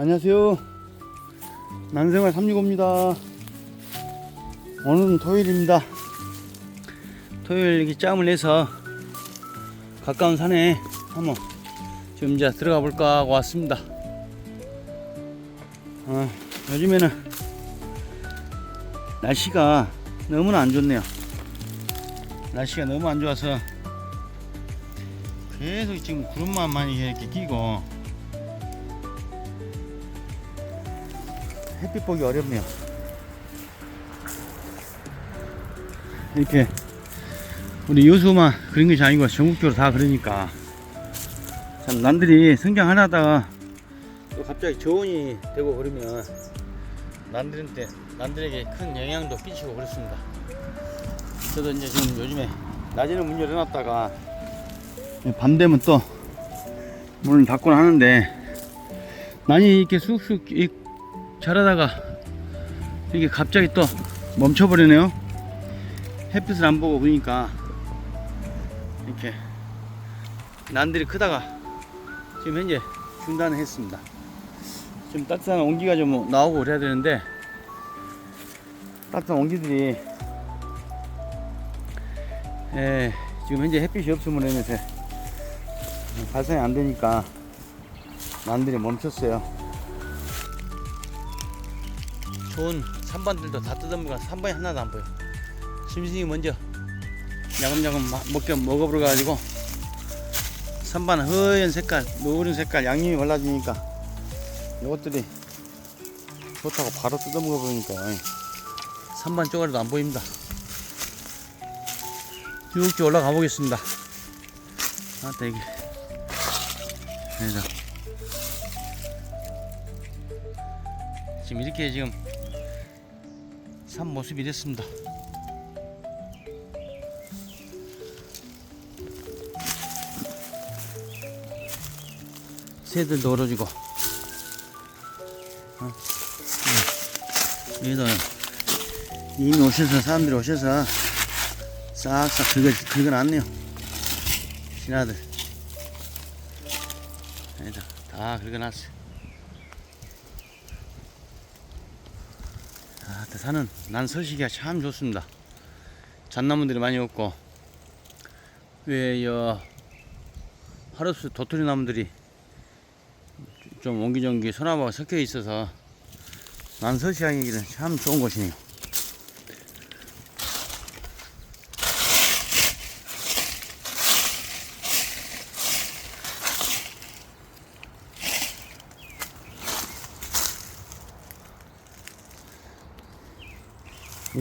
안녕하세요. 난생활 365입니다. 오늘은 토요일입니다. 토요일 이렇게 짬을 내서 가까운 산에 한번 지금 이제 들어가 볼까 하고 왔습니다. 어, 요즘에는 날씨가 너무나 안 좋네요. 날씨가 너무 안 좋아서 계속 지금 구름만 많이 이렇게 끼고 햇빛 보기 어렵네요. 이렇게 우리 여수만 그런 것이 아니고 전국적으로 다 그러니까 참 남들이 성장하다가 또 갑자기 저온이 되고 그러면 남들한테 남들에게 큰 영향도 끼치고 그렇습니다. 저도 이제 지금 요즘에 낮에는 문 열어놨다가 밤 되면 또 문을 닫곤 하는데 많이 이렇게 쑥쑥 이- 자라다가 이게 갑자기 또 멈춰버리네요. 햇빛을 안 보고 그러니까 이렇게 난들이 크다가 지금 현재 중단을 했습니다. 좀 따뜻한 온기가 좀 나오고 그래야 되는데 따뜻한 온기들이 예, 지금 현재 햇빛이 없음으로 인해서 발산이 안 되니까 난들이 멈췄어요. 좋은 산반들도 다 뜯어먹어 산반이 하나도 안 보여. 심신이 먼저 야금야금 마- 먹게 먹어보러 가지고 산반 허연 색깔, 노른 색깔 양념이 발라지니까 이것들이 좋다고 바로 뜯어먹어 보니까 산반 쪼가리도 안 보입니다. 쭉쭉 올라가 보겠습니다. 아, 대기. 여기다. 지금 이렇게 지금 산 모습이 됐습니다. 새들도 얼어지고, 어? 음. 여기도 이미 오셔서 사람들이 오셔서 싹싹 긁어, 긁어놨네요. 신하들. 다 긁어놨어요. 아, 그 산은 난 서시기가 참 좋습니다. 잣나무들이 많이 없고 왜여 하루수 도토리 나무들이 좀 옹기종기 소나무가 섞여 있어서 난서시하기는 참 좋은 곳이네요.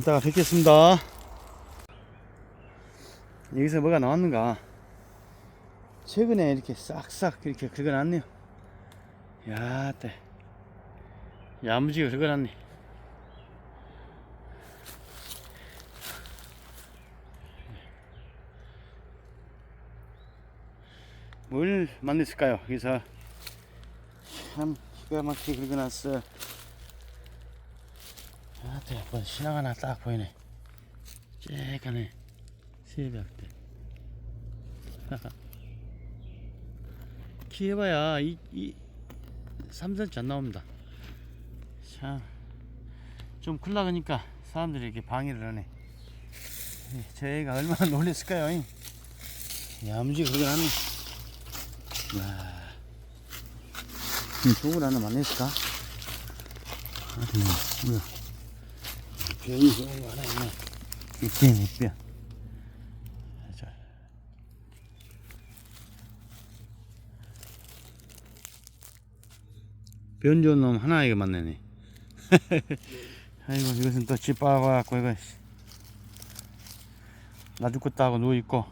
이따가 뵙겠습니다. 여기서 뭐가 나왔는가? 최근에 이렇게 싹싹 이렇게 긁어놨네요. 야, 때. 야무지게 긁어놨네. 뭘 만들었을까요? 여기서 참 기가 막히게 긁어놨어. 아, 때, 뭐 신앙 하나 딱 보이네. 쬐까네. 새벽 때. 키해봐야 이, 이 3cm 안 나옵니다. 참, 좀 클라 그니까 사람들이 이렇게 방해를 하네. 예, 저희가 얼마나 놀랬을까요? 잉? 야무지 그러긴 하네. 야, 이 속을 하나 만났을까? 어디, 뭐야. 변이 좋은 거 하나 있네. 이뼈. 자. 변 좋은 놈 하나 이거 만나네. 아이고, 이것은 또 찌빠갖고, 이거. 씨. 나 죽겠다 하고 누워 있고.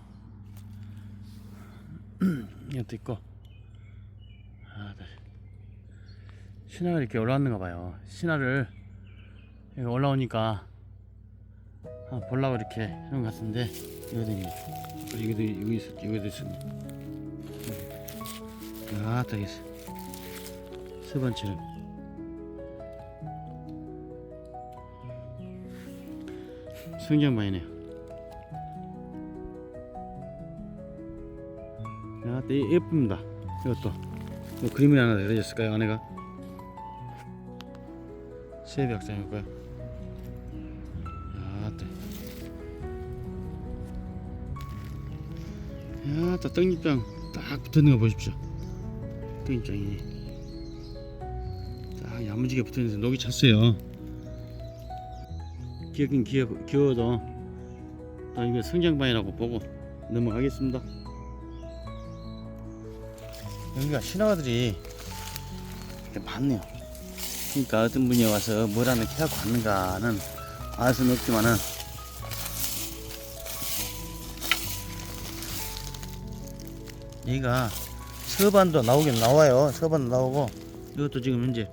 이것도 있고. 아, 네. 신화가 이렇게 올라왔는가 봐요. 신화를 여기 올라오니까 아, 보려고 이렇게 해놓은 것 같은데 이거들이. 이거도 이거 있었 이거도 있었네. 아딱 있어. 세 번째는 성경바이네요. 아, 네, 예쁩니다. 이것도. 뭐 그림이 하나 그려졌을까요 안에가? 새벽장일까요? 떡잎장 딱 붙어있는 거 보십시오. 떡잎장이. 딱 야무지게 붙어있는데 녹이 찼어요. 기어긴 기어, 기어도 또 이거 성장반이라고 보고 넘어가겠습니다. 여기가 신화들이 이렇게 많네요. 그러니까 어떤 분이 와서 뭘 하나 캐갖고 왔는가는 알 수는 없지만은 얘가 서반도 나오긴 나와요. 서반도 나오고 이것도 지금 현재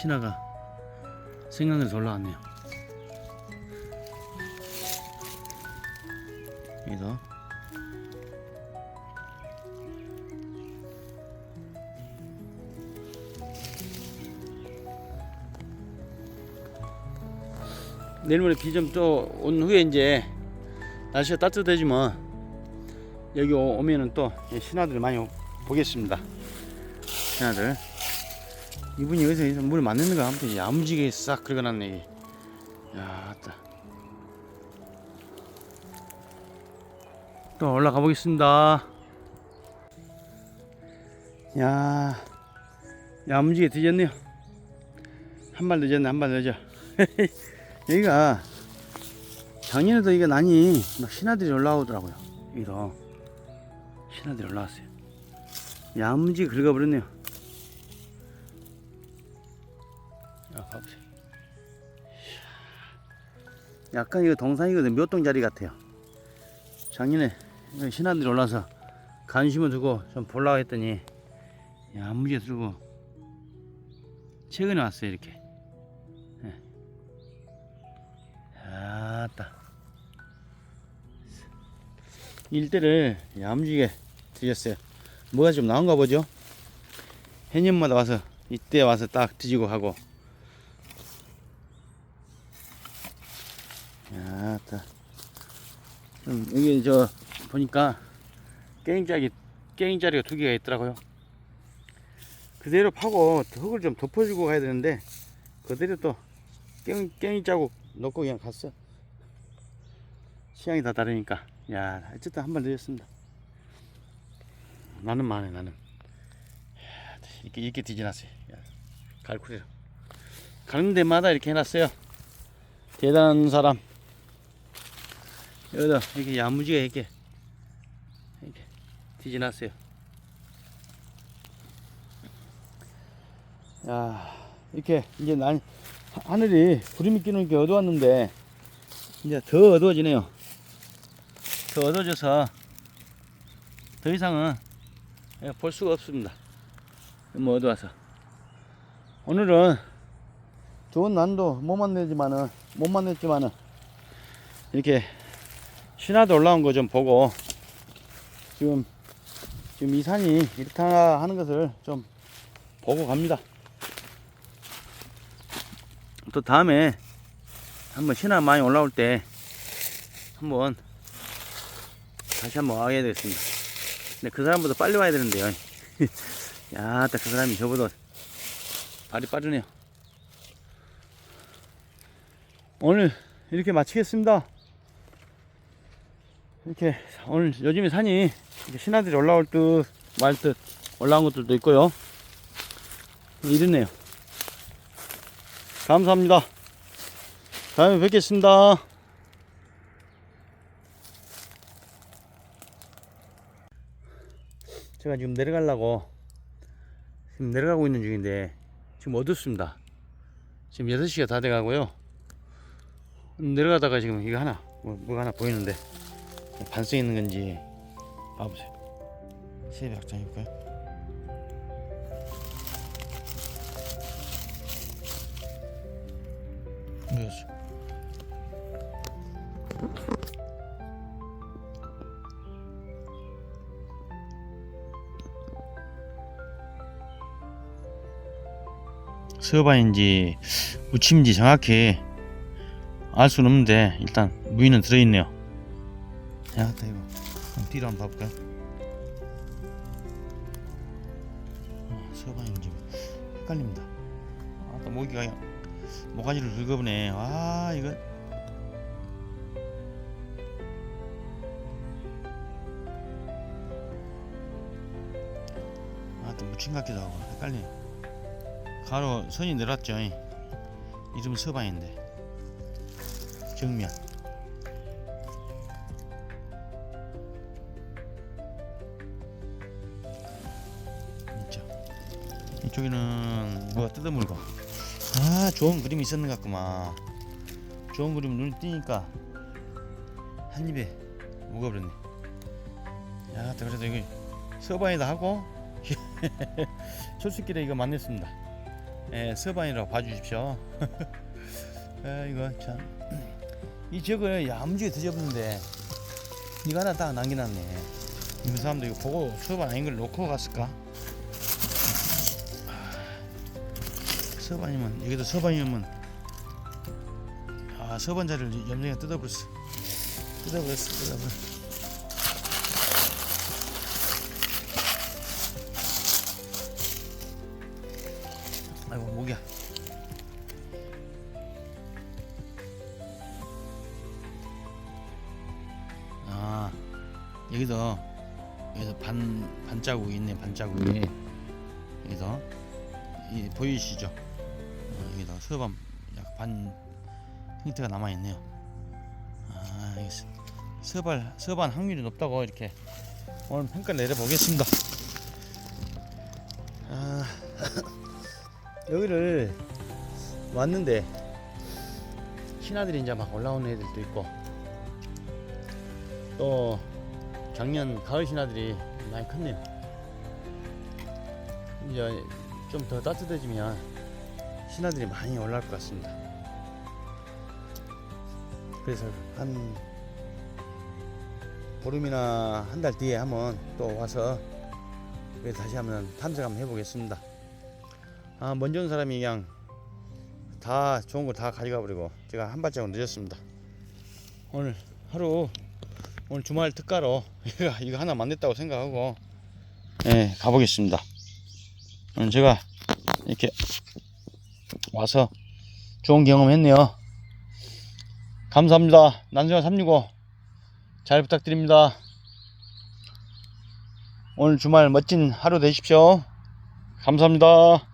신화가 생강에서 올라왔네요. 여기서. 내일 모레 비 좀 또 온 후에 이제 날씨가 따뜻해지면 여기 오- 오면은 또 신화들 많이 오- 보겠습니다. 신화들 이분이 여기서 물 맞는가 아무튼 야무지게 싹 긁어놨네. 야, 따. 또 올라가 보겠습니다. 야, 야무지게 뒤졌네요. 한 발 늦었네, 한 발 늦어. 여기가 작년에도 이게 난이 막 신하들이 올라오더라고요. 여기도 신하들이 올라왔어요. 야무지게 긁어버렸네요. 야, 봐보세요. 약간 이거 동산이거든. 몇 동자리 같아요. 작년에 신하들이 올라서 관심을 두고 좀 보려고 했더니 야무지게 들고 최근에 왔어요 이렇게. 일대를 야무지게 드셨어요. 뭐가 좀 나온가 보죠? 해년마다 와서 이때 와서 딱 뒤지고 하고. 아따 좀 여기 저 보니까 게임자리 게임자리가 두 개가 있더라고요. 그대로 파고 흙을 좀 덮어주고 가야 되는데 그대로 또 깽, 깽이 자국 넣고 그냥 갔어. 취향이 다 다르니까. 야, 어쨌든 한번 늦었습니다. 나는 많네, 나는. 야, 이렇게, 이렇게 뒤져놨어요. 야, 갈쿠리로. 가는 데마다 이렇게 해놨어요. 대단한 사람. 여기다 이렇게 야무지게 이렇게, 이렇게 뒤져놨어요. 야, 이렇게 이제 난, 하- 하늘이 구름이 끼는 게 어두웠는데 이제 더 어두워지네요. 더 어두워져서 더 이상은 예, 볼 수가 없습니다. 너무 어두워서 오늘은 좋은 난도 못 만났지만은 못 만났지만은 이렇게 신화도 올라온 거 좀 보고 지금 지금 이 산이 이렇다 하는 것을 좀 보고 갑니다. 또 다음에 한번 신화 많이 올라올 때 한번 다시 한번 와야 되겠습니다. 근데 그 사람보다 빨리 와야 되는데요. 야, 딱 그 사람이 저보다 발이 빠르네요. 오늘 이렇게 마치겠습니다. 이렇게 오늘 요즘에 산이 신화들이 올라올 듯 말 듯 올라온 것들도 있고요. 이렇네요. 감사합니다. 다음에 뵙겠습니다. 제가 지금 내려가려고 지금 내려가고 있는 중인데 지금 어둡습니다. 지금 6시가 다 돼가고요. 내려가다가 지금 이거 하나 뭐, 뭐가 하나 보이는데 반성 있는 건지 봐보세요. 세배학장일까요? 뭐였어? 서반인지 무침인지 정확히 알 수는 없는데 일단 무늬는 들어있네요. 야, 다 이거 뒤로 한번 봐볼까요? 어, 서반인지 헷갈립니다. 아, 또 모기가 모가지를 긁어보네. 아 이거 아또 것 같기도 하고 헷갈리. 가로 선이 내렸죠. 이름은 서반인데. 정면. 이쪽에는 뭐가 뜯어물고. 아 좋은 그림이 있었는 것 같구만. 좋은 그림 눈에 띄니까 한 입에 먹어버렸네. 야 그래도 여기 서반이다 하고. 철수길에 이거 만났습니다 예, 서반이라고 봐주십시오. 아 이거 참이 지역을 야무지게 뒤져봤는데 이거 하나 딱 남겨놨네. 이 사람도 이거 보고 서반 아닌 걸 놓고 갔을까? 서반이면 여기도 서반이면 아 서반 자리를 염정이가 뜯어버렸어. 뜯어버렸어 뜯어버렸어 여기도 여기서 반 반자국이 있네 반자국이 여기서 이 보이시죠? 어, 여기다 서반 약반 형태가 남아 있네요. 아, 서발 서반 확률이 높다고 이렇게 오늘 평가 를 내려 보겠습니다. 아, 여기를 왔는데 신하들이 이제 막 올라오는 애들도 있고 또 작년 가을 신하들이 많이 컸네요. 이제 좀 더 따뜻해지면 신하들이 많이 올라올 것 같습니다. 그래서 한 보름이나 한 달 뒤에 한번 또 와서 다시 한번 탐색 한번 해보겠습니다. 아, 먼저 온 사람이 그냥 다 좋은 걸다 가져가 버리고 제가 한 발자국 늦었습니다. 오늘 하루 오늘 주말 특가로 이거, 하나 만났다고 생각하고 예, 가보겠습니다. 오늘 제가 이렇게 와서 좋은 경험 했네요. 감사합니다. 난수가 365. 잘 부탁드립니다. 오늘 주말 멋진 하루 되십시오. 감사합니다.